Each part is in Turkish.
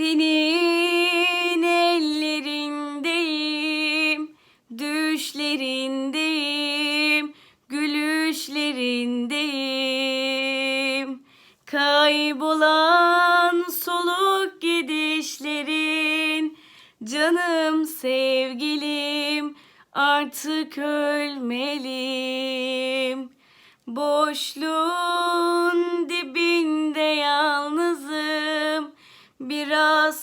Senin ellerindeyim, düşlerindeyim, gülüşlerindeyim. Kaybolan soluk gidişlerin, canım sevgilim, artık ölmeliyim. Boşluğun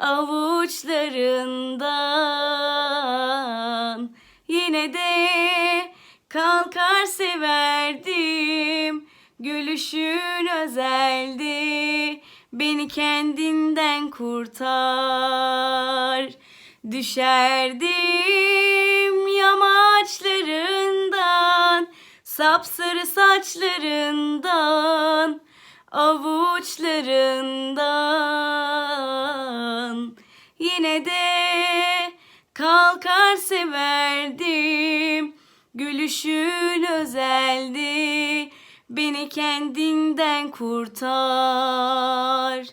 avuçlarından. Yine de kalkar severdim, gülüşün özeldi. Beni kendinden kurtar. Düşerdim yamaçlarından, sapsarı saçlarından, avuçlarından. Yine de kalkar severdim, gülüşün özeldi. Beni kendinden kurtar.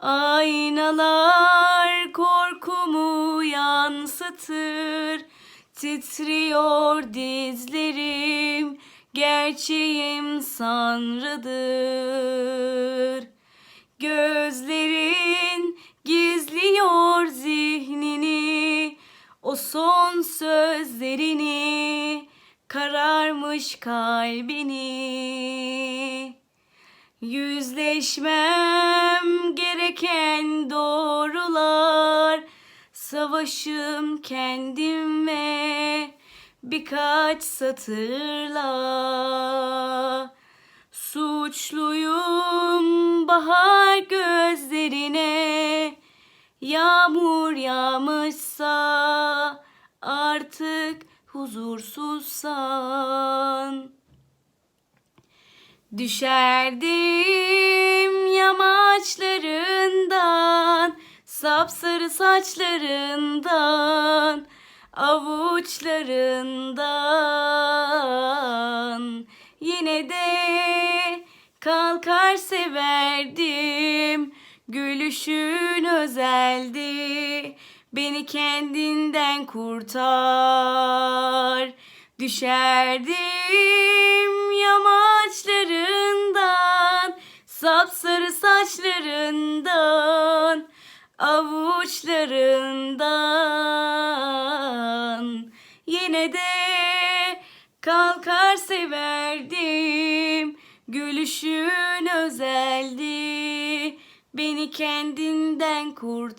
Aynalar korkumu yansıtır Titriyor dizlerim Gerçeğim sanrıdır Gözlerin gizliyor sözlerini Kararmış kalbini. Yüzleşmem gereken doğrular Savaşım kendime birkaç satırla. Suçluyum bahar gözlerine Yağmur yağmışsa artık huzursuzsan Düşerdim yamaçlarından, sapsarı saçlarından, avuçlarından. Yine de kalkar severdim, gülüşün özeldi. Beni kendinden kurtar. Düşerdim yamaçlarından, sapsarı saçlarından, avuçlarından. Yine de kalkar severdim, gülüşün özeldi. Beni kendinden kurtar.